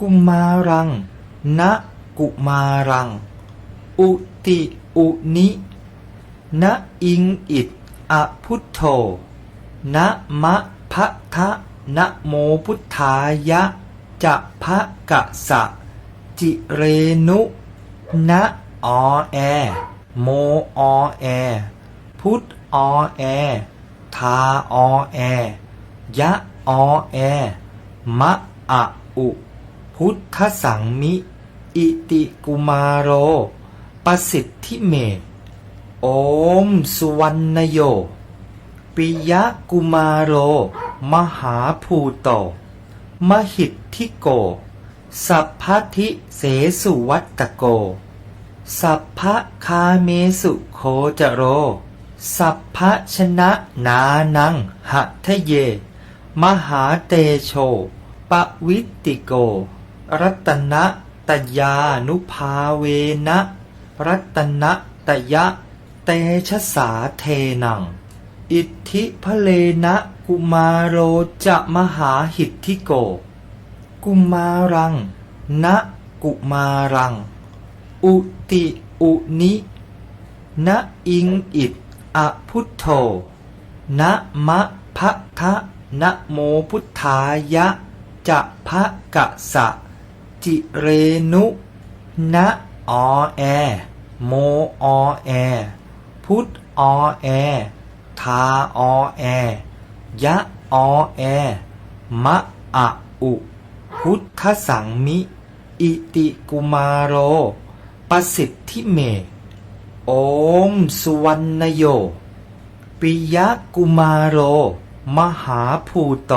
กุมารังณกุมารัง อุติอุนิณอิงอิดอพุทโธนะมะพะทะนะโมพุทธายะ จะพะกะสะ จิเรนุ นะอแอ โมอแอ พุทธอแอ ทาอแอ ยะอแอ มะอะอุ พุทธสังมิ อิติกุมาโร ประสิทธิเมธโอมสุวรรณโย ปิยะกุมาโร มหาภูโต มหิทธิโก สัพพทิเสสุวัตโก สัพพะคาเมสุโคจโร สัพพะชนะนานังหัทะเย มหาเตโชปวิตติโก รัตนะตยานุภาเวนะรัตนะตยะ เตชะสาเทนัง อิทธิพเลนะกุมารโรจะมหาหิทธิโก กุมารังณกุมารัง อุติอุนิณอิงอิดอะพุทโธนะมะพะทะนะโมพุทธายะ จะพะกะสะ จิเรนุนะอแอ โมอแอ พุทธอแอ ทาอแอ ยะอแอ มะอะอุ พุทธสังมิ อิติกุมาโร ประสิทธิเม โอมสุวรรณโยปิยะกุมาโร มหาภูโต